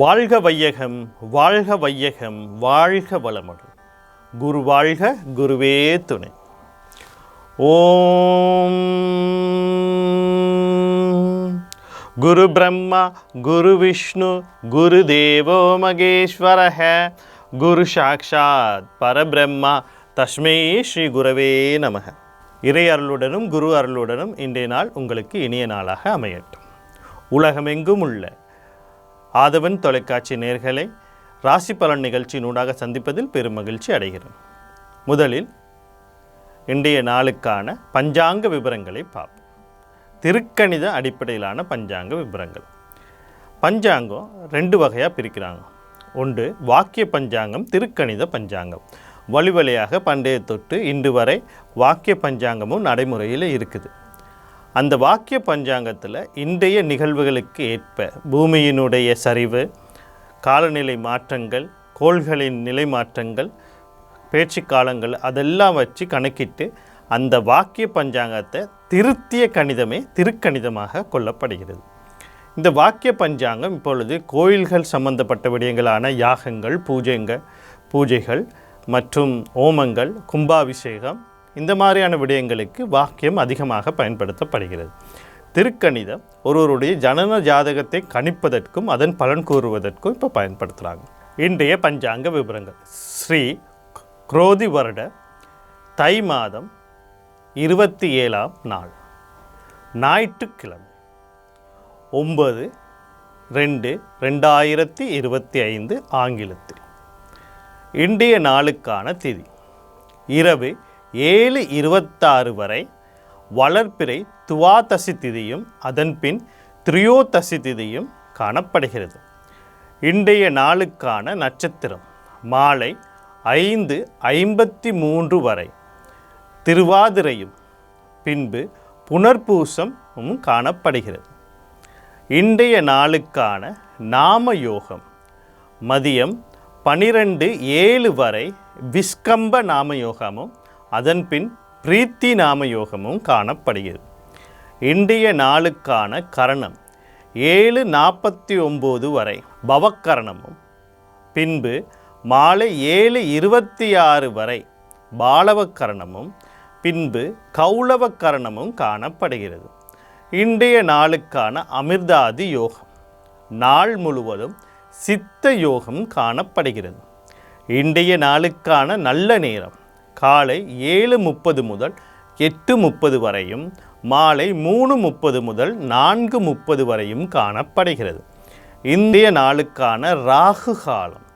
வாழ்க வையகம் வாழ்க வையகம் வாழ்க வளமுடன். குரு வாழ்க குருவே துணை. ஓம். குரு பிரம்மா குரு விஷ்ணு குரு தேவோ மகேஸ்வரஹ குரு சாக்ஷாத் பரபிரம்மா தஸ்மே ஸ்ரீ குரவே நமக. இறை அருளுடனும் குரு அருளுடனும் இன்றைய நாள் உங்களுக்கு இனிய நாளாக அமையட்டும். உலகமெங்கும் உள்ள ஆதவன் தொலைக்காட்சி நேர்களை ராசி பலன் நிகழ்ச்சியினூடாக சந்திப்பதில் பெரும் மகிழ்ச்சி முதலில் இன்றைய நாளுக்கான பஞ்சாங்க விவரங்களை பார்ப்போம். திருக்கணித அடிப்படையிலான பஞ்சாங்க விவரங்கள் பஞ்சாங்கம் ரெண்டு வகையாக பிரிக்கிறாங்க. ஒன்று வாக்கிய பஞ்சாங்கம் திருக்கணித பஞ்சாங்கம். வழி வழியாக பண்டைய தொட்டு இன்று வரை வாக்கிய பஞ்சாங்கமும் நடைமுறையில் இருக்குது. அந்த வாக்கிய பஞ்சாங்கத்தில் இன்றைய நிகழ்வுகளுக்கு ஏற்ப பூமியினுடைய சரிவு காலநிலை மாற்றங்கள் கோள்களின் நிலை மாற்றங்கள் பேச்சு காலங்கள் அதெல்லாம் வச்சு கணக்கிட்டு அந்த வாக்கிய பஞ்சாங்கத்தை திருத்திய கணிதமே திருக்கணிதமாக கொள்ளப்படுகிறது. இந்த வாக்கிய பஞ்சாங்கம் இப்பொழுது கோயில்கள் சம்பந்தப்பட்ட விடயங்களான யாகங்கள் பூஜைங்கள் பூஜைகள் மற்றும் ஓமங்கள் கும்பாபிஷேகம் இந்த மாதிரியான விடயங்களுக்கு வாக்கியம் அதிகமாக பயன்படுத்தப்படுகிறது. திருக்கணிதம் ஒருவருடைய ஜனன ஜாதகத்தை கணிப்பதற்கும் அதன் பலன் கூறுவதற்கும் இப்போ பயன்படுத்துகிறாங்க இன்றைய பஞ்சாங்க விவரங்கள் ஸ்ரீ குரோதி வருட தை மாதம் இருபத்தி ஏழாம் நாள். ஞாயிற்றுக்கிழமை ஒன்பது ரெண்டு ரெண்டாயிரத்தி இருபத்தி ஐந்து ஆங்கிலத்தில். இன்றைய நாளுக்கான திதி இரவு ஏழு இருபத்தாறு வரை வளர்ப்பிறை துவாதசி திதியும் அதன்பின் திரியோதசி திதியும் காணப்படுகிறது. இன்றைய நாளுக்கான நட்சத்திரம் மாலை ஐந்து ஐம்பத்தி மூன்று வரை. திருவாதிரையும் பின்பு புனர்பூசமும் காணப்படுகிறது. இன்றைய நாளுக்கான நாம யோகம் மதியம் பனிரெண்டு ஏழு வரை விஸ்கம்ப நாம யோகமும் அதன்பின் பிரீத்தி நாம யோகமும் காணப்படுகிறது. இன்றைய நாளுக்கான கரணம் ஏழு நாற்பத்தி ஒம்பது வரை பவக்கரணமும். பின்பு மாலை ஏழு இருபத்தி ஆறு வரை பாலவக்கரணமும். பின்பு கௌளவக்கரணமும் காணப்படுகிறது. இன்றைய நாளுக்கான அமிர்தாதி யோகம். நாள் முழுவதும் சித்த யோகம் காணப்படுகிறது. இன்றைய நாளுக்கான நல்ல நேரம். காலை ஏழு முப்பது முதல் எட்டு முப்பது வரையும் மாலை மூணு முப்பது முதல் நான்கு முப்பது வரையும் காணப்படுகிறது. இந்திய நாளுக்கான ராகு காலம்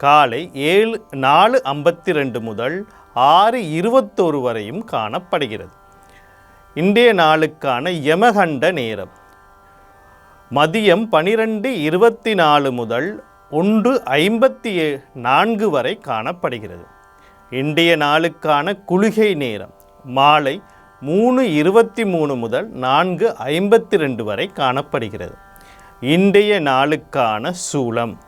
காலை ஏழு நாலு ஐம்பத்தி ரெண்டு முதல் ஆறு இருபத்தோரு வரையும் காணப்படுகிறது. இன்றைய நாளுக்கான யமகண்ட நேரம் மதியம் பனிரெண்டு இருபத்தி நாலு முதல் ஒன்று ஐம்பத்தி நான்கு வரை காணப்படுகிறது. இன்றைய நாளுக்கான குளிகை நேரம். மாலை மூணு இருபத்தி மூணு முதல் நான்கு ஐம்பத்தி ரெண்டு வரை காணப்படுகிறது. இன்றைய நாளுக்கான சூளம்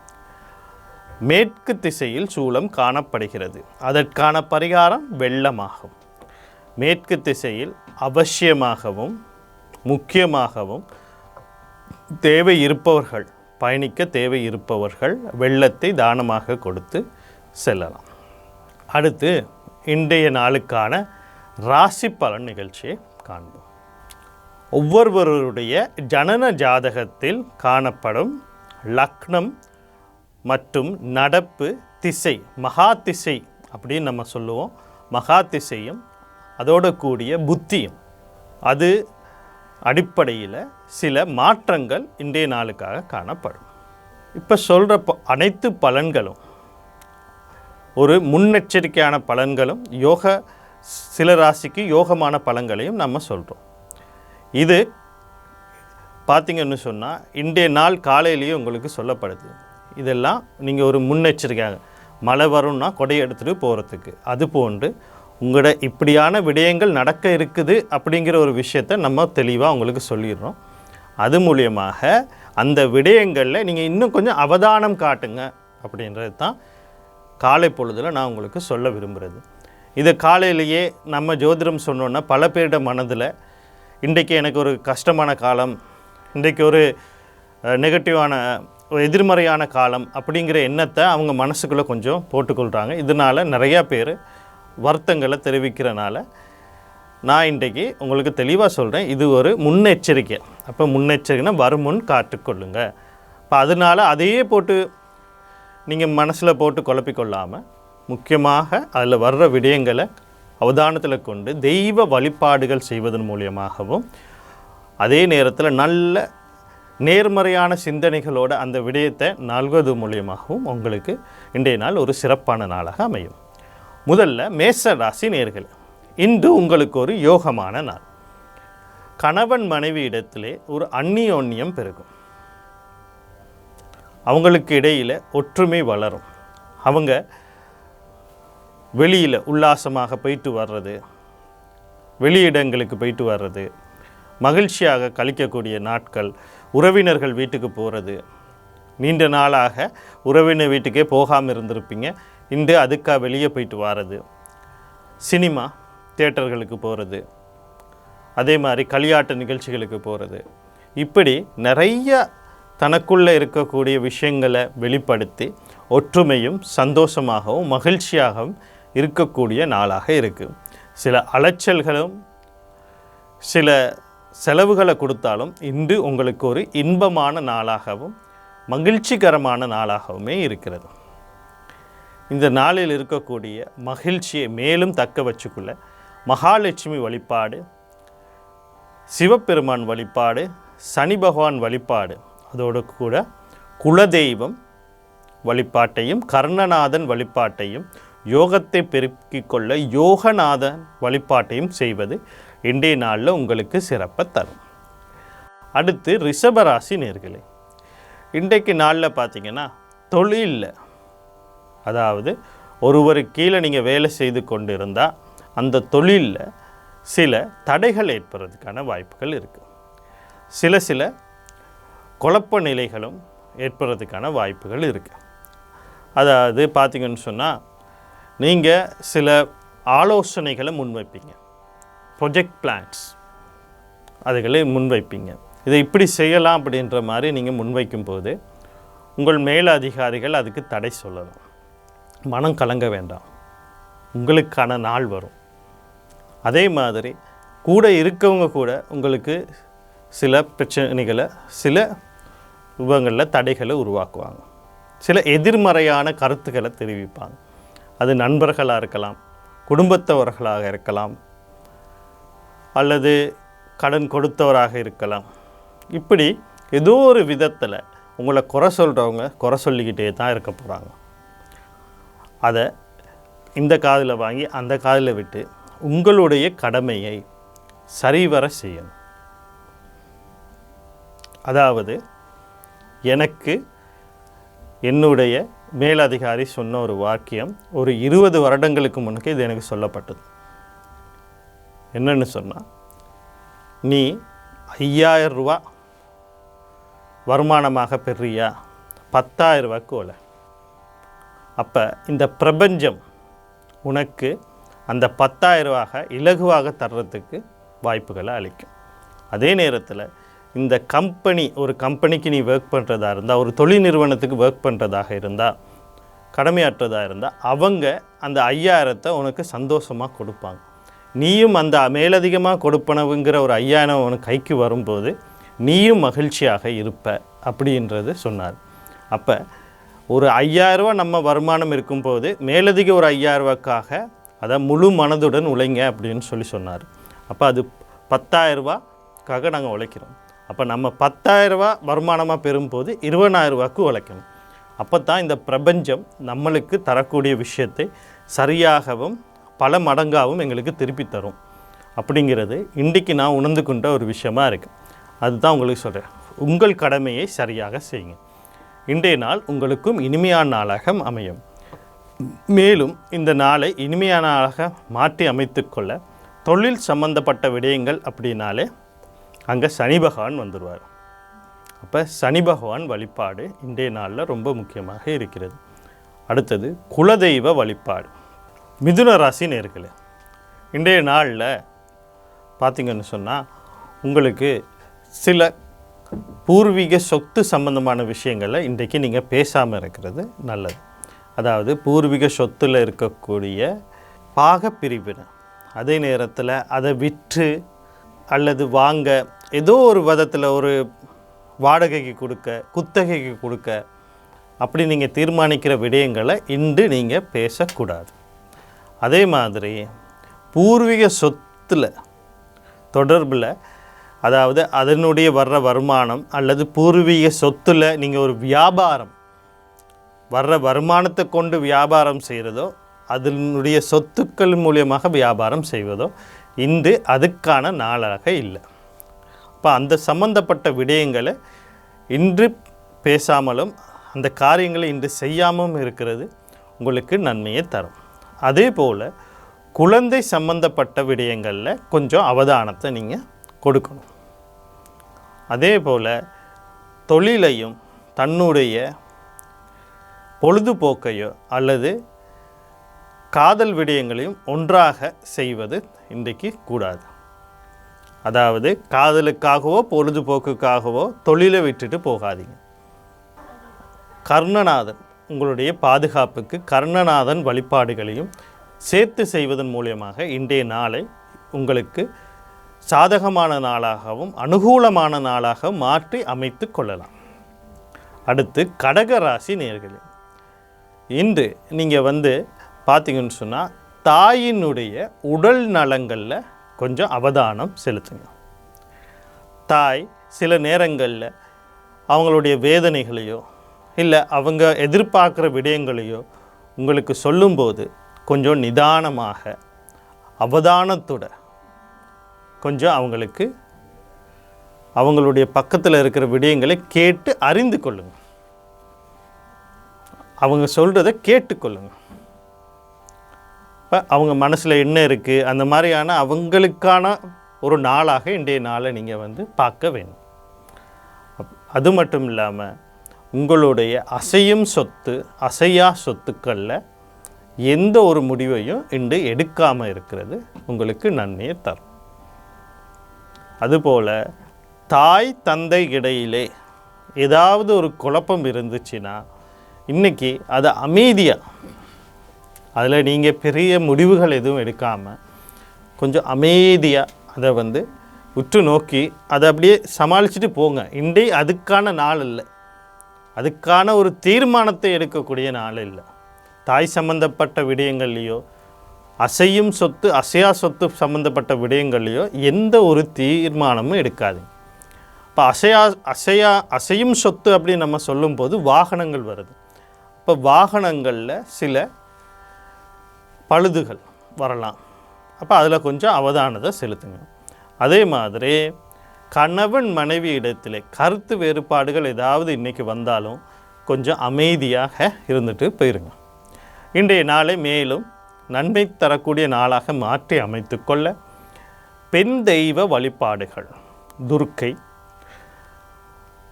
மேற்கு திசையில் சூளம் காணப்படுகிறது. அதற்கான பரிகாரம் வெள்ளமாகும். மேற்கு திசையில் அவசியமாகவும் முக்கியமாகவும் தேவை இருப்பவர்கள் பயணிக்க தேவை இருப்பவர்கள் வெள்ளத்தை தானமாக கொடுத்து செல்லலாம். அடுத்து இன்றைய நாளுக்கான ராசி பலன் நிகழ்ச்சியை காண்போம். ஒவ்வொருவருடைய ஜனன ஜாதகத்தில் காணப்படும் லக்னம் மற்றும் நடப்பு திசை மகா திசை அப்படின்னு நம்ம சொல்லுவோம். மகா திசையும் அதோட கூடிய புத்தியும். அது அடிப்படையில் சில மாற்றங்கள் இன்றைய நாளுக்காக காணப்படும். இப்போ சொல்கிற ப அனைத்து பலன்களும் ஒரு முன்னெச்சரிக்கையான பலன்களும் யோக சில ராசிக்கு யோகமான பலன்களையும் நம்ம சொல்கிறோம் இது பார்த்தீங்கன்னு சொன்னால் இன்றைய நாள் காலையிலேயே உங்களுக்கு சொல்லப்படுது. இதெல்லாம் நீங்கள் ஒரு முன்னெச்சரிக்கையாக மழை வரும்னா கொடையை எடுத்துகிட்டு போகிறதுக்கு அது போன்று உங்களோட இப்படியான விடயங்கள் நடக்க இருக்குது அப்படிங்கிற ஒரு விஷயத்தை நம்ம தெளிவாக உங்களுக்கு சொல்லிடுறோம். அது மூலியமாக அந்த விடயங்களில் நீங்கள் இன்னும் கொஞ்சம் அவதானம் காட்டுங்க அப்படின்றது தான் காலை பொழுதில் நான் உங்களுக்கு சொல்ல விரும்புகிறது இதை காலையிலேயே நம்ம ஜோதிடம் சொன்னோன்னா பல பேரிட மனதில் இன்றைக்கு எனக்கு ஒரு கஷ்டமான காலம் இன்றைக்கு ஒரு நெகட்டிவான ஒரு எதிர்மறையான காலம் அப்படிங்கிற எண்ணத்தை அவங்க மனசுக்குள்ளே கொஞ்சம் போட்டுக்கொள்கிறாங்க இதனால் நிறையா பேர் வருத்தங்களை தெரிவிக்கிறனால நான் இன்றைக்கி உங்களுக்கு தெளிவாக சொல்கிறேன் இது ஒரு முன்னெச்சரிக்கை. அப்போ முன்னெச்சரிக்கைனா வருமுன் காத்துக்கொள்ளுங்க. இப்போ அதனால் அதையே போட்டு நீங்கள் மனசில் போட்டு குழப்பிக்கொள்ளாமல் முக்கியமாக அதில் வர்ற விடயங்களை அவதானத்தில் கொண்டு தெய்வ வழிபாடுகள் செய்வதன் மூலியமாகவும் அதே நேரத்தில் நல்ல நேர்மறையான சிந்தனைகளோட அந்த விடயத்தை நல்வது மூலியமாகவும் உங்களுக்கு இன்றைய நாள் ஒரு சிறப்பான நாளாக அமையும். முதல்ல மேச ராசி நேர்கள் இன்று உங்களுக்கு ஒரு யோகமான நாள். கணவன் மனைவி இடத்திலே ஒரு அந்நியோன்யம் பெருகும். அவங்களுக்கு இடையில் ஒற்றுமை வளரும். அவங்க வெளியில் உல்லாசமாக போயிட்டு வர்றது வெளியிடங்களுக்கு போயிட்டு வர்றது மகிழ்ச்சியாக கழிக்கக்கூடிய நாட்கள் உறவினர்கள் வீட்டுக்கு போகிறது நீண்ட நாளாக உறவினர் வீட்டுக்கே போகாமல் இருந்திருப்பீங்க. இன்று அதுக்காக வெளியே போயிட்டு வர்றது சினிமா தேட்டர்களுக்கு போகிறது அதே மாதிரி களியாட்ட நிகழ்ச்சிகளுக்கு போகிறது இப்படி நிறைய தனக்குள்ளே இருக்கக்கூடிய விஷயங்களை வெளிப்படுத்தி ஒற்றுமையும் சந்தோஷமாகவும் மகிழ்ச்சியாகவும் இருக்கக்கூடிய நாளாக இருக்குது சில அலைச்சல்களும் சில செலவுகளை கொடுத்தாலும் இன்று உங்களுக்கு ஒரு இன்பமான நாளாகவும் மகிழ்ச்சிகரமான நாளாகவுமே இருக்கிறது. இந்த நாளில் இருக்கக்கூடிய மகிழ்ச்சியை மேலும் தக்க வச்சுக்குள்ள மகாலட்சுமி வழிபாடு சிவபெருமான் வழிபாடு சனி பகவான் வழிபாடு அதோடு கூட குலதெய்வம் வழிபாட்டையும் கர்ணநாதன் வழிபாட்டையும் யோகத்தை பெருக்கிக் கொள்ள யோகநாதன் வழிபாட்டையும் செய்வது இன்றைய நாளில் உங்களுக்கு சிறப்பை தரும். அடுத்து ரிஷபராசி நேர்களே இன்றைக்கு நாளில் பார்த்தீங்கன்னா தொழிலில் அதாவது ஒருவர் கீழே நீங்கள் வேலை செய்து கொண்டு இருந்தால் அந்த தொழிலில் சில தடைகள் ஏற்படுறதுக்கான வாய்ப்புகள் இருக்குது சில சில குழப்ப நிலைகளும் ஏற்படுறதுக்கான வாய்ப்புகள் இருக்குது அதாவது பார்த்தீங்கன்னு சொன்னால் நீங்கள் சில ஆலோசனைகளை முன்வைப்பீங்க. ப்ரொஜெக்ட் பிளான்ஸ் அதுகளை முன்வைப்பீங்க. இதை இப்படி செய்யலாம் அப்படின்ற மாதிரி நீங்கள் முன்வைக்கும் போது உங்கள் மேலதிகாரிகள் அதுக்கு தடை சொல்லலாம் மனம் கலங்க வேண்டாம். உங்களுக்கான நாள் வரும். அதே மாதிரி கூட இருக்கவங்க கூட உங்களுக்கு சில பிரச்சனைகளை சில விபங்களில் தடைகளை உருவாக்குவாங்க. சில எதிர்மறையான கருத்துக்களை தெரிவிப்பாங்க. அது நண்பர்களாக இருக்கலாம் குடும்பத்தவர்களாக இருக்கலாம் அல்லது கடன் கொடுத்தவராக இருக்கலாம். இப்படி ஏதோ ஒரு விதத்தில் உங்களை குறை சொல்கிறவங்க குறை சொல்லிக்கிட்டே தான் இருக்க போகிறாங்க அதை இந்த காதில் வாங்கி அந்த காதில் விட்டு உங்களுடைய கடமையை சரிவர செய்யணும். அதாவது எனக்கு என்னுடைய மேலதிகாரி சொன்ன ஒரு வாக்கியம் ஒரு இருபது வருடங்களுக்கு முன்னுக்கு இது எனக்கு சொல்லப்பட்டது. என்னன்னு சொன்னால் நீ ஐயாயிரம் ரூபா வருமானமாக பெறியா பத்தாயிரம் ரூபாய்க்கு ஓலை அப்போ இந்த பிரபஞ்சம் உனக்கு அந்த பத்தாயிரம் ரூபாக இலகுவாக தர்றதுக்கு வாய்ப்புகளை அளிக்கும். அதே நேரத்தில் இந்த கம்பெனி ஒரு கம்பெனிக்கு நீ ஒர்க் பண்ணுறதா இருந்தால் ஒரு தொழில் நிறுவனத்துக்கு ஒர்க் பண்ணுறதாக இருந்தால் கடமையாற்றதாக இருந்தால் அவங்க அந்த ஐயாயிரத்தை உனக்கு சந்தோஷமாக கொடுப்பாங்க. நீயும் அந்த மேலதிகமாக கொடுப்பனவுங்கிற ஒரு ஐயாயிரம் உனக்கு கைக்கு வரும்போது நீயும் மகிழ்ச்சியாக இருப்ப அப்படின்றது சொன்னார். அப்போ ஒரு ஐயாயிரரூவா நம்ம வருமானம் இருக்கும்போது மேலதிக ஒரு ஐயாயிரரூவாக்காக அதை முழு மனதுடன் உழைங்க அப்படின்னு சொல்லி சொன்னார். அப்போ அது பத்தாயிரரூபாக்காக நாங்கள் உழைக்கிறோம். அப்போ நம்ம பத்தாயிரரூபா வருமானமாக பெறும்போது இருபதாயிரரூபாக்கு உழைக்கணும். அப்போ தான் இந்த பிரபஞ்சம் நம்மளுக்கு தரக்கூடிய விஷயத்தை சரியாகவும் பல மடங்காகவும் எங்களுக்கு திருப்பி தரும். அப்படிங்கிறது இன்றைக்கு நான் உணர்ந்து கொண்ட ஒரு விஷயமாக இருக்குது அதுதான் உங்களுக்கு சொல்கிறேன் உங்கள் கடமையை சரியாக செய்யுங்க. இன்றைய நாள் உங்களுக்கும் இனிமையான நாளாக அமையும். மேலும் இந்த நாளை இனிமையான நாளாக மாற்றி அமைத்துக்கொள்ள தொழில் சம்பந்தப்பட்ட விடயங்கள் அப்படின்னாலே அங்கே சனி பகவான் வந்துடுவார் அப்போ சனி பகவான் வழிபாடு இன்றைய நாளில் ரொம்ப முக்கியமாக இருக்கிறது. அடுத்தது குலதெய்வ வழிபாடு. மிதுன ராசி நேர்களே இன்றைய நாளில் பார்த்திங்கன்னு சொன்னால் உங்களுக்கு சில பூர்வீக சொத்து சம்பந்தமான விஷயங்களை இன்றைக்கு நீங்கள் பேசாமல் இருக்கிறது நல்லது. அதாவது பூர்வீக சொத்தில் இருக்கக்கூடிய பாக பிரிவினை அதே நேரத்தில் அதை விற்று அல்லது வாங்க ஏதோ ஒரு விதத்தில் ஒரு வாடகைக்கு கொடுக்க குத்தகைக்கு கொடுக்க அப்படி நீங்கள் தீர்மானிக்கிற விடயங்களை இன்று நீங்கள் பேசக்கூடாது. அதே மாதிரி பூர்வீக சொத்தில் தொடர்பில் அதாவது அதனுடைய வர்ற வருமானம் அல்லது பூர்வீக சொத்தில் நீங்கள் ஒரு வியாபாரம் வர்ற வருமானத்தை கொண்டு வியாபாரம் செய்கிறதோ அதனுடைய சொத்துக்கள் மூலியமாக வியாபாரம் செய்வதோ இன்று அதுக்கான நாளாக இல்லை. அப்போ அந்த சம்பந்தப்பட்ட விடயங்களை இன்று பேசாமலும் அந்த காரியங்களை இன்று செய்யாமலும் இருக்கிறது உங்களுக்கு நன்மையை தரும். அதே போல் குழந்தை சம்பந்தப்பட்ட விடயங்களில் கொஞ்சம் அவதானத்தை நீங்கள் கொடுக்கணும். அதே போல் தொழிலையும் தன்னுடைய பொழுதுபோக்கையோ அல்லது காதல் விடயங்களையும் ஒன்றாக செய்வது இன்றைக்கு கூடாது. அதாவது காதலுக்காகவோ பொழுதுபோக்குக்காகவோ தொழிலை விட்டுட்டு போகாதீங்க. கர்ணநாதன் உங்களுடைய பாதுகாப்புக்கு கர்ணநாதன் வழிபாடுகளையும் சேர்த்து செய்வதன் மூலியமாக இன்றைய நாளை உங்களுக்கு சாதகமான நாளாகவும் அனுகூலமான நாளாக மாற்றி அமைத்து கொள்ளலாம். அடுத்து கடக ராசி நேர்களே இன்று நீங்கள் வந்து பார்த்தீங்கன்னு சொன்னால் தாயினுடைய உடல் நலங்களில் கொஞ்சம் அவதானம் செலுத்துங்க. தாய் சில நேரங்களில் அவங்களுடைய வேதனைகளையோ இல்லை அவங்க எதிர்பார்க்குற விடயங்களையோ உங்களுக்கு சொல்லும்போது கொஞ்சம் நிதானமாக அவதானத்தோட கொஞ்சம் அவங்களுக்கு அவங்களுடைய பக்கத்தில் இருக்கிற விடயங்களை கேட்டு அறிந்து கொள்ளுங்கள் அவங்க சொல்கிறத கேட்டுக்கொள்ளுங்கள் இப்போ அவங்க மனசில் என்ன இருக்குது அந்த மாதிரியான அவங்களுக்கான ஒரு நாளாக இன்றைய நாளை நீங்கள் வந்து பார்க்க வேணும் அது மட்டும் இல்லாமல் உங்களுடைய அசையும் சொத்து அசையா சொத்துக்களில் எந்த ஒரு முடிவையும் இன்று எடுக்காமல் இருக்கிறது உங்களுக்கு நன்மையை தரும். அதுபோல் தாய் தந்தை இடையிலே ஏதாவது ஒரு குழப்பம் இருந்துச்சுன்னா இன்றைக்கி அதை அமைதியாக அதில் நீங்கள் பெரிய முடிவுகள் எதுவும் எடுக்காமல் கொஞ்சம் அமைதியாக அதை வந்து உற்று நோக்கி அதை அப்படியே சமாளிச்சுட்டு போங்க. இன்றை அதுக்கான நாள் இல்லை. அதுக்கான ஒரு தீர்மானத்தை எடுக்கக்கூடிய நாள் இல்லை. தாய் சம்பந்தப்பட்ட விடயங்கள்லையோ அசையும் சொத்து அசையா சொத்து சம்மந்தப்பட்ட விடயங்கள்லையோ எந்த ஒரு தீர்மானமும் எடுக்காது இப்போ அசையா அசையா அசையும் சொத்து அப்படின்னு நம்ம சொல்லும்போது வாகனங்கள் வருது. இப்போ வாகனங்களில் சில பழுதுகள் வரலாம். அப்போ அதில் கொஞ்சம் அவதானத்தை செலுத்துங்க. அதே மாதிரி கணவன் மனைவி இடத்திலே கருத்து வேறுபாடுகள் ஏதாவது இன்றைக்கி வந்தாலும் கொஞ்சம் அமைதியாக இருந்துட்டு போயிருங்க. இன்றைய நாளை மேலும் நன்மை தரக்கூடிய நாளாக மாற்றி அமைத்துக்கொள்ள பெண் தெய்வ வழிபாடுகள். துர்க்கை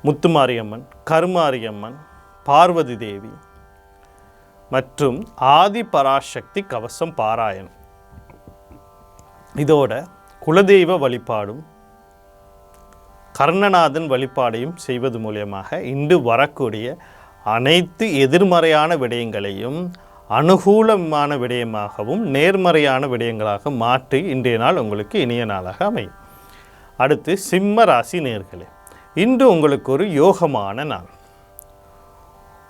முத்துமாரியம்மன் கருமாரியம்மன் பார்வதி தேவி மற்றும் ஆதி பராசக்தி கவசம் பாராயணம். இதோட குலதெய்வ வழிபாடும் கர்ணநாதன் வழிபாடையும் செய்வது மூலியமாக இன்று வரக்கூடிய அனைத்து எதிர்மறையான விடயங்களையும் அனுகூலமான விடயமாகவும் நேர்மறையான விடயங்களாக மாற்றி இன்றைய நாள் உங்களுக்கு இனிய நாளாக அமையும். அடுத்து சிம்ம ராசி நேர்களே இன்று உங்களுக்கு ஒரு யோகமான நாள்.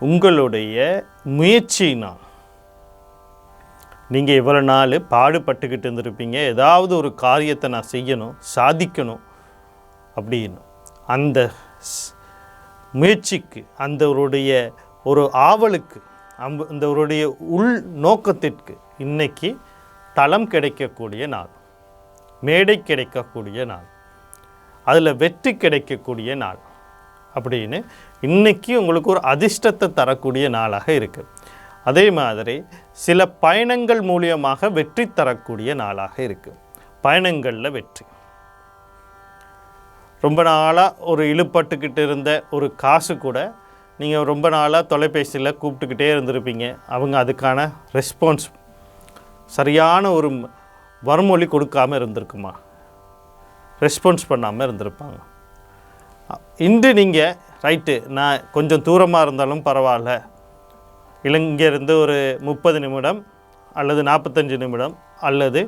உங்களுடைய முயற்சினால் நீங்கள் இவ்வளோ நாள் பாடுபட்டுக்கிட்டு இருந்திருப்பீங்க. ஏதாவது ஒரு காரியத்தை நான் செய்யணும் சாதிக்கணும் அப்படின்னு. அந்த ஸ்- முயற்சிக்கு அந்தவருடைய ஒரு ஆவலுக்கு அம்ப அந்தவருடைய உள் நோக்கத்திற்கு இன்னைக்கு தளம் கிடைக்கக்கூடிய நாள். மேடை கிடைக்கக்கூடிய நாள். அதில் வெற்றி கிடைக்கக்கூடிய நாள். அப்படின்னு இன்றைக்கி உங்களுக்கு ஒரு அதிர்ஷ்டத்தை தரக்கூடிய நாளாக இருக்குது அதே மாதிரி சில பயணங்கள் மூலியமாக வெற்றி தரக்கூடிய நாளாக இருக்குது பயணங்களில் வெற்றி. ரொம்ப நாளாக ஒரு இழுப்பட்டுக்கிட்டு இருந்த ஒரு காசு கூட நீங்கள் ரொம்ப நாளாக தொலைபேசியில் கூப்பிட்டுக்கிட்டே இருந்திருப்பீங்க. அவங்க அதுக்கான ரெஸ்பான்ஸ் சரியான ஒரு வரமொழி கொடுக்காமல் கொடுக்காம இருந்திருக்குமா? ரெஸ்பான்ஸ் பண்ணாமல் இருந்திருப்பாங்க. இன்று நீங்கள் ரைட்டு நான் கொஞ்சம் தூரமாக இருந்தாலும் பரவாயில்ல. இலங்கையிருந்து ஒரு முப்பது நிமிடம் அல்லது நாற்பத்தஞ்சு நிமிடம் அல்லது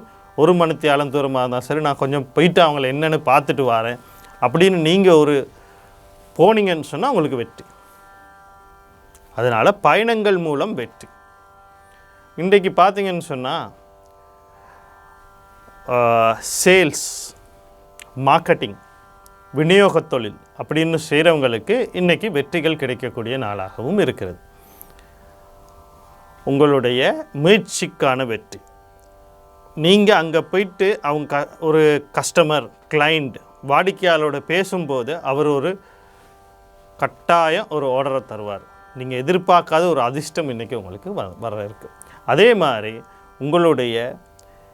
ஒரு மணித்தியாலம் தூரமாக இருந்தால் சரி நான் கொஞ்சம் போயிட்டு அவங்கள என்னென்னு பார்த்துட்டு வரேன். அப்படின்னு நீங்கள் ஒரு போனீங்கன்னு சொன்னால் உங்களுக்கு வெற்றி. அதனால் பயணங்கள் மூலம் வெற்றி. இன்றைக்கு பார்த்தீங்கன்னு சொன்னால் சேல்ஸ் மார்க்கெட்டிங். விநியோகத் தொழில் அப்படின்னு செய்கிறவங்களுக்கு இன்றைக்கி வெற்றிகள் கிடைக்கக்கூடிய நாளாகவும் இருக்கிறது. உங்களுடைய முயற்சிக்கான வெற்றி. நீங்கள் அங்கே போயிட்டு அவங்க க ஒரு கஸ்டமர் கிளைண்ட் வாடிக்கையாளரோட பேசும்போது அவர் ஒரு கட்டாயம் ஒரு ஆர்டரை தருவார். நீங்கள் எதிர்பார்க்காத ஒரு அதிர்ஷ்டம் இன்றைக்கி உங்களுக்கு வ வர இருக்கு. அதே மாதிரி உங்களுடைய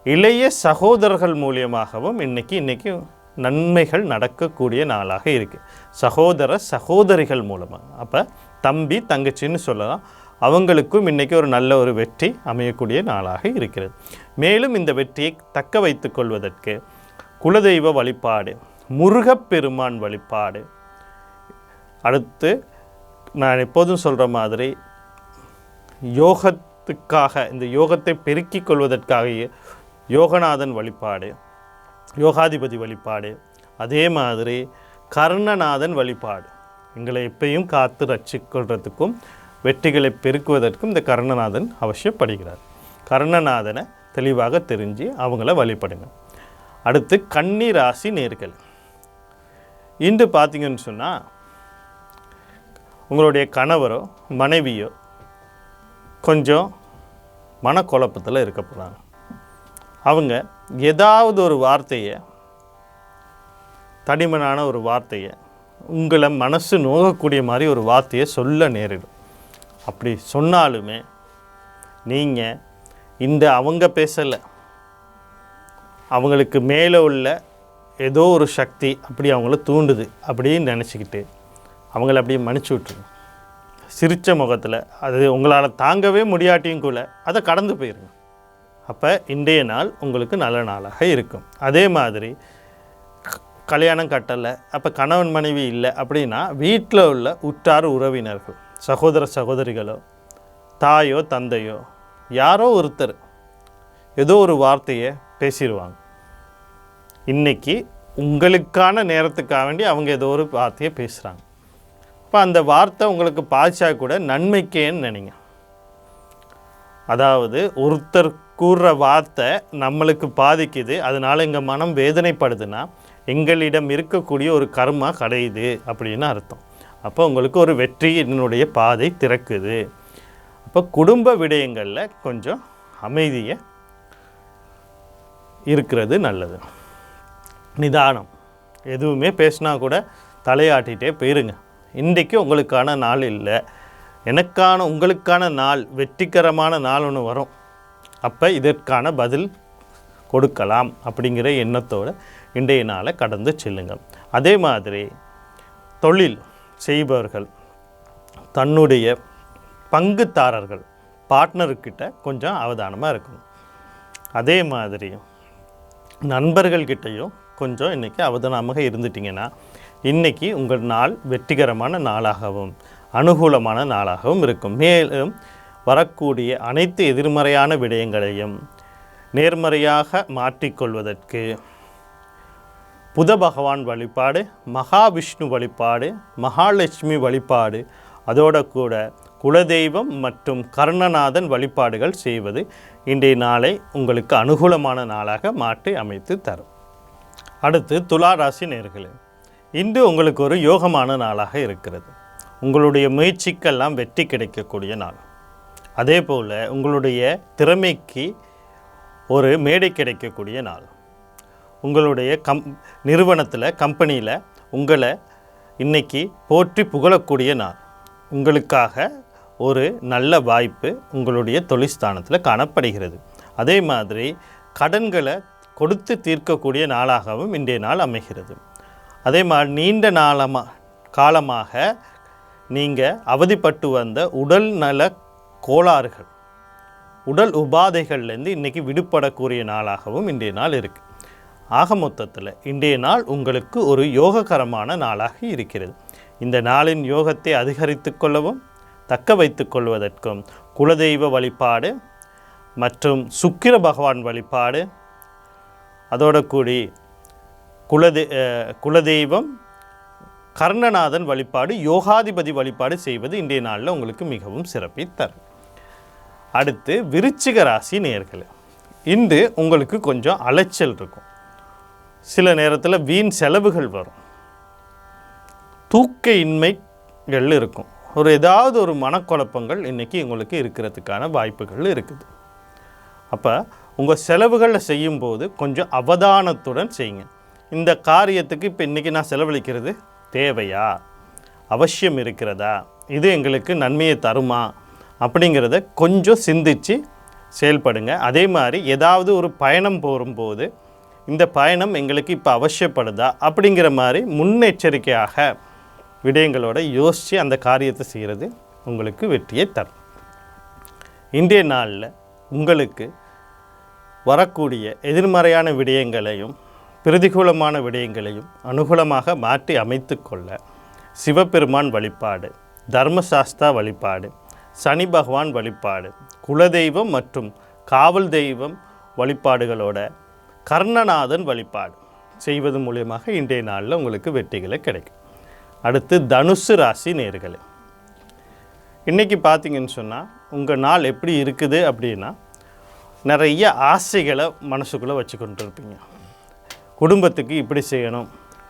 இளைய சகோதரர்கள் மூலியமாகவும் இன்றைக்கி இன்றைக்கி நன்மைகள் நடக்கக்கூடிய நாளாக இருக்குது சகோதர சகோதரிகள் மூலமாக அப்போ தம்பி தங்கச்சின்னு சொல்லலாம். அவங்களுக்கும் இன்றைக்கி ஒரு நல்ல ஒரு வெற்றி அமையக்கூடிய நாளாக இருக்கிறது. மேலும் இந்த வெற்றியை தக்க வைத்து கொள்வதற்கு குலதெய்வ வழிபாடு முருகப்பெருமான் வழிபாடு. அடுத்து நான் எப்போதும் சொல்கிற மாதிரி யோகத்துக்காக இந்த யோகத்தை பெருக்கிக் கொள்வதற்காக யோகநாதன் வழிபாடு. யோகாதிபதி வழிபாடு. அதே மாதிரி கர்ணநாதன் வழிபாடு. எங்களை எப்பயும் காத்து ரட்சிக்கொள்றதுக்கும் வெற்றிகளை பெருக்குவதற்கும் இந்த கர்ணநாதன் அவசியப்படுகிறார். கர்ணநாதனை தெளிவாக தெரிஞ்சு அவங்கள வழிபடுங்க. அடுத்து கன்னி ராசி நேர்கள். இன்று பார்த்தீங்கன்னு சொன்னால் உங்களுடைய கணவரோ மனைவியோ கொஞ்சம் மனக்குழப்பத்தில் இருக்க போகிறாங்க அவங்க ஏதாவது ஒரு வார்த்தையை தடிமனான ஒரு வார்த்தையை உங்களை மனசு நோகக்கூடிய மாதிரி ஒரு வார்த்தையை சொல்ல நேரிடும். அப்படி சொன்னாலுமே நீங்கள் இந்த அவங்க பேசலை அவங்களுக்கு மேலே உள்ள ஏதோ ஒரு சக்தி அப்படி அவங்கள தூண்டுது அப்படின்னு நினச்சிக்கிட்டு அவங்கள அப்படியே மன்னிச்சு விட்ருங்க சிரித்த முகத்தில் அது உங்களால் தாங்கவே முடியாட்டியும் கூட அதை கடந்து போயிருங்க. அப்போ இன்றைய நாள் உங்களுக்கு நல்ல நாளாக இருக்கும். அதே மாதிரி க- கல்யாணம் கட்டலை அப்போ கணவன் மனைவி இல்லை அப்படின்னா வீட்டில் உள்ள உற்றார் உறவினர்கள் சகோதர சகோதரிகளோ தாயோ தந்தையோ யாரோ ஒருத்தர் ஏதோ ஒரு வார்த்தையை பேசிடுவாங்க. இன்றைக்கி உங்களுக்கான நேரத்துக்காக வேண்டி அவங்க ஏதோ ஒரு வார்த்தையை பேசுகிறாங்க இப்போ அந்த வார்த்தை உங்களுக்கு பாய்ச்சா கூட நன்மைக்கேன்னு நினைங்க. அதாவது ஒருத்தர் கூறுற வார்த்தை நம்மளுக்கு பாதிக்குது. அதனால் எங்கள் மனம் வேதனைப்படுதுன்னா எங்களிடம் இருக்கக்கூடிய ஒரு கர்மா கடையுது அப்படின்னு அர்த்தம். அப்போ உங்களுக்கு ஒரு வெற்றியினுடைய பாதை திறக்குது. அப்போ குடும்ப விடயங்களில் கொஞ்சம் அமைதியை இருக்கிறது நல்லது. நிதானம். எதுவுமே பேசினா கூட தலையாட்டிகிட்டே போயிருங்க. இன்றைக்கு உங்களுக்கான நாள் இல்லை. எனக்கான உங்களுக்கான நாள் வெற்றிகரமான நாள் ஒன்று வரும். அப்போ இதற்கான பதில் கொடுக்கலாம் அப்படிங்கிற எண்ணத்தோடு இன்றைய நாளை கடந்து செல்லுங்கள். அதே மாதிரி தொழில் செய்பவர்கள் தன்னுடைய பங்குதாரர்கள் பார்ட்னர்கிட்ட கொஞ்சம் அவதானமாக இருக்கணும். அதே மாதிரி நண்பர்கள்கிட்டையும் கொஞ்சம் இன்றைக்கி அவதானமாக இருந்துட்டிங்கன்னா இன்றைக்கி உங்கள் நாள் வெற்றிகரமான நாளாகவும் அனுகூலமான நாளாகவும் இருக்கும். மேலும் வரக்கூடிய அனைத்து எதிர்மறையான விடயங்களையும் நேர்மறையாக மாற்றிக்கொள்வதற்கு புத பகவான் வழிபாடு மகாவிஷ்ணு வழிபாடு மகாலட்சுமி வழிபாடு அதோட கூட குலதெய்வம் மற்றும் கர்ணநாதன் வழிபாடுகள் செய்வது இன்றைய நாளை உங்களுக்கு அனுகூலமான நாளாக மாற்றி அமைத்து தரும். அடுத்து துலா ராசி நேர்களே இன்று உங்களுக்கு ஒரு யோகமான நாளாக இருக்கிறது. உங்களுடைய முயற்சிக்கெல்லாம் வெற்றி கிடைக்கக்கூடிய நாள். அதே போல் உங்களுடைய திறமைக்கு ஒரு மேடை கிடைக்கக்கூடிய நாள். உங்களுடைய கம் நிறுவனத்தில் கம்பெனியில் உங்களை இன்னைக்கு போற்றி புகழக்கூடிய நாள். உங்களுக்காக ஒரு நல்ல வாய்ப்பு உங்களுடைய தொழிற்ஸ்தானத்தில் காணப்படுகிறது. அதே மாதிரி கடன்களை கொடுத்து தீர்க்கக்கூடிய நாளாகவும் இன்றைய நாள் அமைகிறது. அதே மாதிரி நீண்ட நாளமாக காலமாக நீங்கள் அவதிப்பட்டு வந்த உடல் நல கோளாறுகள். உடல் உபாதைகள்லேருந்து இன்றைக்கி விடுபடக்கூடிய நாளாகவும் இன்றைய நாள் இருக்குது ஆக மொத்தத்தில் இன்றைய நாள் உங்களுக்கு ஒரு யோககரமான நாளாக இருக்கிறது. இந்த நாளின் யோகத்தை அதிகரித்து கொள்ளவும் தக்க வைத்து கொள்வதற்கும் குலதெய்வ வழிபாடு மற்றும் சுக்கிர பகவான் வழிபாடு அதோட கூடி குலதெ குலதெய்வம் கர்ணநாதன் வழிபாடு யோகாதிபதி வழிபாடு செய்வது இன்றைய நாளில் உங்களுக்கு மிகவும் சிறப்பை தரும். அடுத்து விருச்சிக ராசி நேர்கள். இன்று உங்களுக்கு கொஞ்சம் அலைச்சல் இருக்கும். சில நேரத்தில் வீண் செலவுகள் வரும். தூக்க இன்மைகள் இருக்கும். ஒரு ஏதாவது ஒரு மனக்குழப்பங்கள் இன்றைக்கி உங்களுக்கு இருக்கிறதுக்கான வாய்ப்புகள் இருக்குது. அப்போ உங்கள் செலவுகளை செய்யும்போது கொஞ்சம் அவதானத்துடன் செய்யுங்க. இந்த காரியத்துக்கு இப்போ இன்றைக்கி நான் செலவழிக்கிறது தேவையா? அவசியம் இருக்கிறதா? இது எங்களுக்கு நன்மையை தருமா? அப்படிங்கிறத கொஞ்சம் சிந்திச்சு செயல்படுங்க. அதே மாதிரி ஏதாவது ஒரு பயணம் போகும்போது இந்த பயணம் எங்களுக்கு இப்போ அவசியப்படுதா? அப்படிங்கிற மாதிரி முன்னெச்சரிக்கையாக விடயங்களோட யோசித்து அந்த காரியத்தை செய்கிறது உங்களுக்கு வெற்றியை தரும். இன்றைய நாளில் உங்களுக்கு வரக்கூடிய எதிர்மறையான விடயங்களையும் பிரதிகூலமான விடயங்களையும் அனுகூலமாக மாற்றி அமைத்து கொள்ள சிவபெருமான் வழிபாடு தர்மசாஸ்தா வழிபாடு சனி பகவான் வழிபாடு குலதெய்வம் மற்றும் காவல் தெய்வம் வழிபாடுகளோட கர்ணநாதன் வழிபாடு செய்வது மூலியமாக இன்றைய நாளில் உங்களுக்கு வெற்றிகளை கிடைக்கும். அடுத்து தனுசு ராசி நேர்களே. இன்றைக்கி பார்த்தீங்கன்னு சொன்னால் உங்கள் நாள் எப்படி இருக்குது அப்படின்னா நிறைய ஆசைகளை மனசுக்குள்ளே வச்சுக்கொண்டு இருப்பீங்க. குடும்பத்துக்கு இப்படி செய்யணும்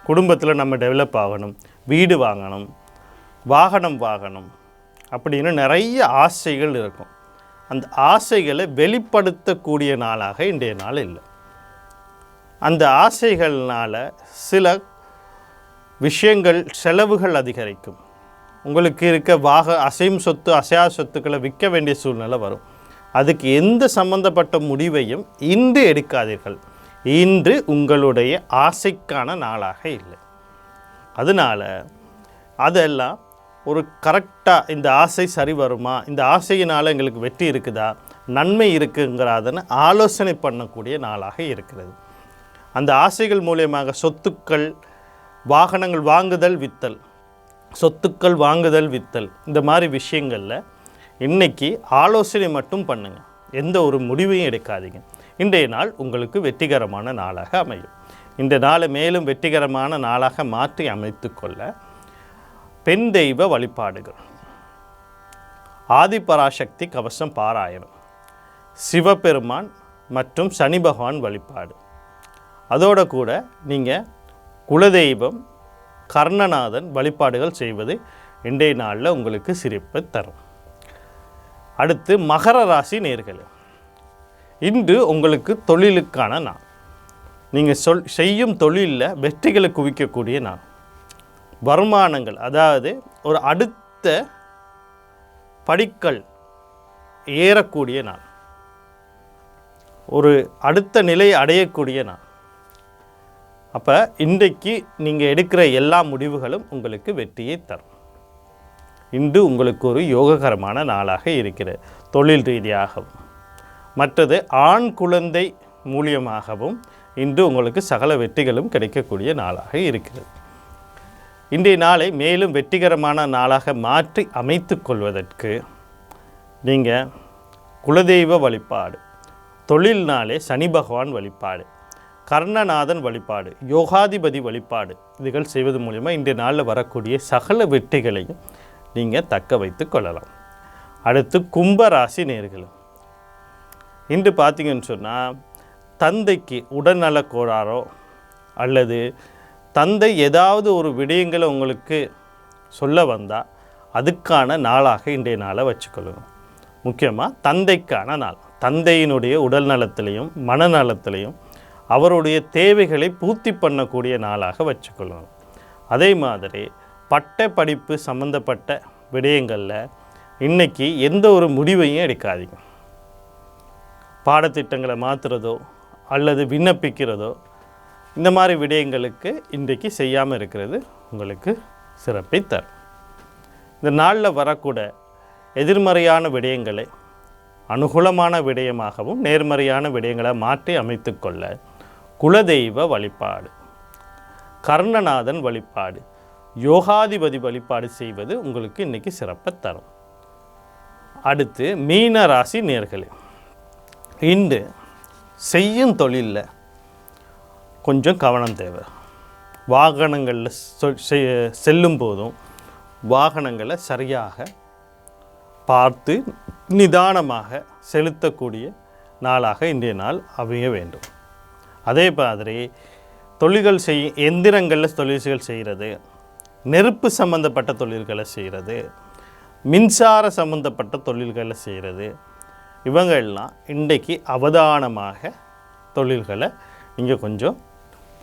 குடும்பத்தில் நம்ம டெவலப் ஆகணும் வீடு வாங்கணும் வாகனம் வாங்கணும் அப்படின்னு நிறைய ஆசைகள் இருக்கும். அந்த ஆசைகளை வெளிப்படுத்தக்கூடிய நாளாக இன்றைய நாள் இல்லை. அந்த ஆசைகள்னால் சில விஷயங்கள் செலவுகள் அதிகரிக்கும். உங்களுக்கு இருக்க வாக அசையும் சொத்து அசையா சொத்துக்களை விற்க வேண்டிய சூழ்நிலை வரும். அதுக்கு எந்த சம்பந்தப்பட்ட முடிவையும் இன்று எடுக்காதீர்கள். இன்று உங்களுடைய ஆசைக்கான நாளாக இல்லை. அதனால் அதெல்லாம் ஒரு கரெக்டாக இந்த ஆசை சரி வருமா? இந்த ஆசையினால் எங்களுக்கு வெற்றி இருக்குதா? நன்மை இருக்குங்கிறதன்னு ஆலோசனை பண்ணக்கூடிய நாளாக இருக்கிறது. அந்த ஆசைகள் மூலியமாக சொத்துக்கள் வாகனங்கள் வாங்குதல் வித்தல். சொத்துக்கள் வாங்குதல் வித்தல். இந்த மாதிரி விஷயங்களில் இன்றைக்கி ஆலோசனை மட்டும் பண்ணுங்கள் எந்த ஒரு முடிவையும் எடுக்காதீங்க. இன்றைய நாள் உங்களுக்கு வெற்றிகரமான நாளாக அமையும். இந்த நாளை மேலும் வெற்றிகரமான நாளாக மாற்றி அமைத்துக்கொள்ள பெண் தெய்வ வழிபாடுகள். ஆதிபராசக்தி கவசம் பாராயணம். சிவபெருமான் மற்றும் சனி பகவான் வழிபாடு. அதோட கூட நீங்கள் குலதெய்வம் கர்ணநாதன் வழிபாடுகள் செய்வது இன்றைய நாளில் உங்களுக்கு சிரிப்பை தரும். அடுத்து மகர ராசி நேர்கள் இன்று உங்களுக்கு தொழிலுக்கான நாள். நீங்கள் சொல் செய்யும் தொழிலில் வெற்றிகளை குவிக்கக்கூடிய நாள். வருமானங்கள் அதாவது ஒரு அடுத்த படிக்கல் ஏறக்கூடிய நாள். ஒரு அடுத்த நிலை அடையக்கூடிய நாள். அப்போ இன்றைக்கு நீங்கள் எடுக்கிற எல்லா முடிவுகளும் உங்களுக்கு வெற்றியை தரும். இன்று உங்களுக்கு ஒரு யோககரமான நாளாக இருக்கிறது தொழில் ரீதியாகவும். மற்றது ஆண் குழந்தை மூலியமாகவும் இன்று உங்களுக்கு சகல வெற்றிகளும் கிடைக்கக்கூடிய நாளாக இருக்கிறது. இன்றைய நாளை மேலும் வெற்றிகரமான நாளாக மாற்றி அமைத்து கொள்வதற்கு நீங்கள் குலதெய்வ வழிபாடு தொழில் நாளே சனி பகவான் வழிபாடு கர்ணநாதன் வழிபாடு யோகாதிபதி வழிபாடு இதுகள் செய்வது மூலிமா இன்றைய நாளில் வரக்கூடிய சகல வெற்றிகளையும் நீங்கள் தக்க வைத்து கொள்ளலாம். அடுத்து கும்பராசி நேர்களும் இன்று பார்த்தீங்கன்னு சொன்னால் தந்தைக்கு உடல்நலக் கோளாறோ அல்லது தந்தை ஏதாவது ஒரு விடயங்களை உங்களுக்கு சொல்ல வந்தால் அதுக்கான நாளாக இன்றைய நாளை வச்சுக்கொள்ளணும் முக்கியமாக தந்தைக்கான நாள். தந்தையினுடைய உடல் நலத்திலையும் மனநலத்திலையும் அவருடைய தேவைகளை பூர்த்தி பண்ணக்கூடிய நாளாக வச்சுக்கொள்ளணும் அதே மாதிரி பட்ட படிப்பு சம்மந்தப்பட்ட விடயங்களில் இன்னைக்கு எந்த ஒரு முடிவையும் எடுக்காதீங்க. பாடத்திட்டங்களை மாற்றுறதோ அல்லது விண்ணப்பிக்கிறதோ இந்த மாதிரி விடயங்களுக்கு இன்றைக்கு செய்யாமல் இருக்கிறது உங்களுக்கு சிறப்பை தரும். இந்த நாளில் வரக்கூட எதிர்மறையான விடயங்களை அனுகூலமான விடயமாகவும் நேர்மறையான விடயங்களை மாற்றி அமைத்துக்கொள்ள குலதெய்வ வழிபாடு கர்ணநாதன் வழிபாடு யோகாதிபதி வழிபாடு செய்வது உங்களுக்கு இன்றைக்கி சிறப்பை தரும். அடுத்து மீன ராசி நேர்களே இன்று செய்யும் தொழிலில் கொஞ்சம் கவனம் தேவை. வாகனங்களில் சொ- செ- செல்லும் போதும் வாகனங்களை சரியாக பார்த்து நிதானமாக செலுத்தக்கூடிய நாளாக இன்றைய நாள் அமைய வேண்டும். அதே மாதிரி தொழில்கள் செய் எந்திரங்களில் தொழில்கள் செய்கிறது நெருப்பு சம்பந்தப்பட்ட தொழில்களை செய்கிறது மின்சார சம்பந்தப்பட்ட தொழில்களை செய்கிறது. இவங்கள்லாம் இன்றைக்கு அவதானமாக தொழில்களை நீங்கள் கொஞ்சம்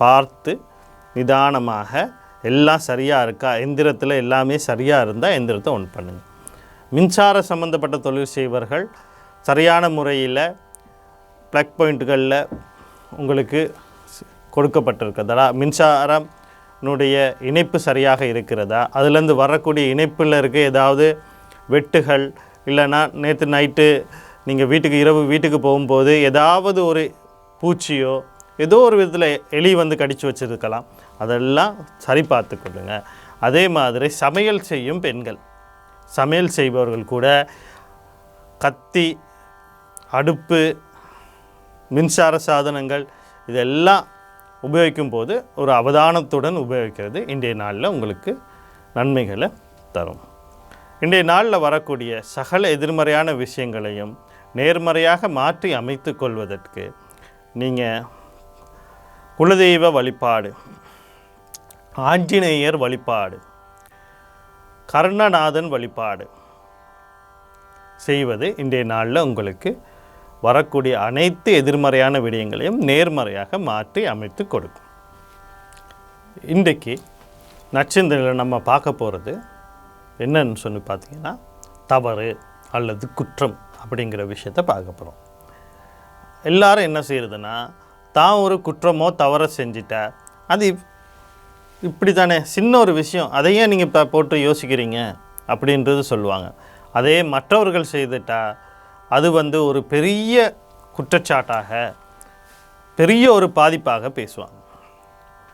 பார்த்து நிதானமாக எல்லாம் சரியாக இருக்கா? எந்திரத்தில் எல்லாமே சரியாக இருந்தால் எந்திரத்தை ஒன் பண்ணுங்கள் மின்சார சம்பந்தப்பட்ட தொழில் செய்வர்கள் சரியான முறையில் ப்ளக் பாயிண்ட்டுகளில் உங்களுக்கு கொடுக்கப்பட்டிருக்கிறதா மின்சாரனுடைய இணைப்பு சரியாக இருக்கிறதா? அதுலேருந்து வரக்கூடிய இணைப்பில் இருக்க ஏதாவது வெட்டுகள் இல்லைன்னா நேற்று நைட்டு நீங்கள் வீட்டுக்கு இரவு வீட்டுக்கு போகும்போது ஏதாவது ஒரு பூச்சியோ ஏதோ ஒரு விதத்தில் எலி வந்து கடித்து வச்சிருக்கலாம். அதெல்லாம் சரி பார்த்து கொள்ளுங்க. அதே மாதிரி சமையல் செய்யும் பெண்கள். சமையல் செய்பவர்கள் கூட கத்தி அடுப்பு மின்சார சாதனங்கள் இதெல்லாம் உபயோகிக்கும் போது ஒரு அவதானத்துடன் உபயோகிக்கிறது. இன்றைய நாளில் உங்களுக்கு நன்மைகளை தரும். இன்றைய நாளில் வரக்கூடிய சகல எதிர்மறையான விஷயங்களையும் நேர்மறையாக மாற்றி அமைத்து கொள்வதற்கு நீங்கள் குலதெய்வ வழிபாடு ஆஞ்சநேயர் வழிபாடு கர்ணநாதன் வழிபாடு செய்வது இன்றைய நாளில் உங்களுக்கு வரக்கூடிய அனைத்து எதிர்மறையான விடயங்களையும் நேர்மறையாக மாற்றி அமைத்து கொடுக்கும். இன்றைக்கு நட்சத்திரத்தில் நம்ம பார்க்க போகிறது என்னன்னு சொல்லி பார்த்தீங்கன்னா தவறு அல்லது குற்றம் அப்படிங்கிற விஷயத்தை பார்க்க போகிறோம் எல்லாரும் என்ன செய்கிறதுன்னா தான் ஒரு குற்றமோ தவற செஞ்சிட்ட. அது இப்படி தானே சின்ன ஒரு விஷயம். அதையே நீங்கள் இப்போ போட்டு யோசிக்கிறீங்க. அப்படின்றது சொல்லுவாங்க. அதே மற்றவர்கள் செய்துட்டா அது வந்து ஒரு பெரிய குற்றச்சாட்டாக பெரிய ஒரு பாதிப்பாக பேசுவாங்க.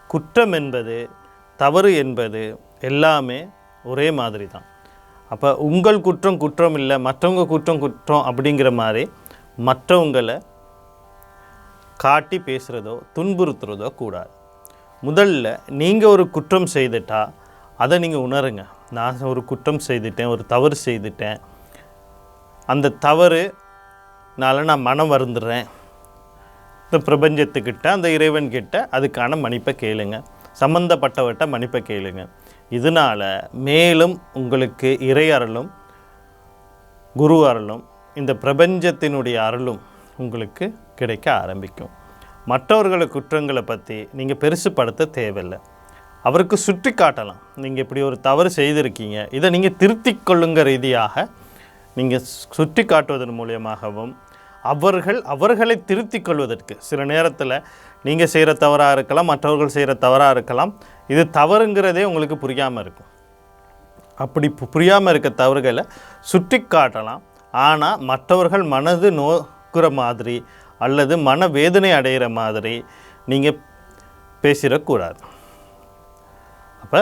குற்றம் என்பது தவறு என்பது எல்லாமே ஒரே மாதிரி தான் அப்போ உங்கள் குற்றம் குற்றம் இல்லை மற்றவங்க குற்றம் குற்றம் அப்படிங்கிற மாதிரி மற்றவங்களை காட்டி பேசுகிறதோ துன்புறுத்துறதோ கூடாது. முதல்ல நீங்கள் ஒரு குற்றம் செய்துட்டா அதை நீங்கள் உணருங்க. நான் ஒரு குற்றம் செய்துட்டேன் ஒரு தவறு செய்துட்டேன். அந்த தவறுனால நான் மனம் வருந்துடுறேன் இந்த பிரபஞ்சத்துக்கிட்ட அந்த இறைவன்கிட்ட அதுக்கான மன்னிப்பை கேளுங்க. சம்மந்தப்பட்டவர்கிட்ட மன்னிப்பை கேளுங்க. இதனால் மேலும் உங்களுக்கு இறை அருளும் குரு அருளும் இந்த பிரபஞ்சத்தினுடைய அருளும் உங்களுக்கு கிடைக்க ஆரம்பிக்கும். மற்றவர்களை குற்றங்களை பற்றி நீங்கள் பெருசுப்படுத்த தேவையில்லை. அவருக்கு சுட்டி காட்டலாம். நீங்கள் இப்படி ஒரு தவறு செய்திருக்கீங்க. இதை நீங்கள் திருத்திக் கொள்ளுங்க ரீதியாக நீங்கள் சுட்டி காட்டுவதன் மூலியமாகவும் அவர்கள் அவர்களை திருத்திக் கொள்வதற்கு. சில நேரத்தில் நீங்கள் செய்கிற தவறாக இருக்கலாம் மற்றவர்கள் செய்கிற தவறாக இருக்கலாம். இது தவறுங்கிறதே உங்களுக்கு புரியாமல் இருக்கும். அப்படி புரியாமல் இருக்க தவறுகளை சுட்டி காட்டலாம். ஆனால் மற்றவர்கள் மனது நோக்குற மாதிரி அல்லது மன வேதனை அடைகிற மாதிரி நீங்கள் பேசிடக்கூடாது. அப்போ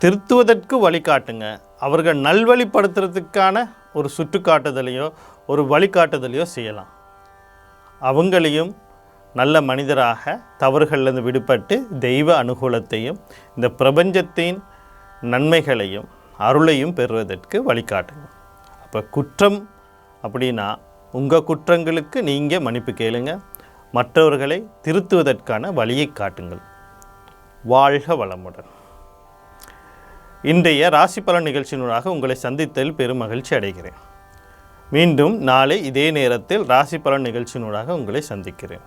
திருத்துவதற்கு வழிகாட்டுங்க. அவர்கள் நல்வழிப்படுத்துறதுக்கான ஒரு சுட்டுக்காட்டுதலையோ ஒரு வழிகாட்டுதலையோ செய்யலாம். அவங்களையும் நல்ல மனிதராக தவறுகளிலிருந்து விடுபட்டு தெய்வ அனுகூலத்தையும் இந்த பிரபஞ்சத்தின் நன்மைகளையும் அருளையும் பெறுவதற்கு வழிகாட்டுங்க. அப்போ குற்றம் அப்படின்னா உங்கள் குற்றங்களுக்கு நீங்கள் மன்னிப்பு கேளுங்க. மற்றவர்களை திருத்துவதற்கான வழியை காட்டுங்கள். வாழ்க வளமுடன். இன்றைய ராசி பலன் நிகழ்ச்சியினூடாக உங்களை சந்தித்ததில் பெரும் மகிழ்ச்சி அடைகிறேன். மீண்டும் நாளை இதே நேரத்தில் ராசி பலன் நிகழ்ச்சியினூடாக உங்களை சந்திக்கிறேன்.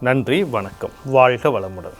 நன்றி வணக்கம். வாழ்க வளமுடன்.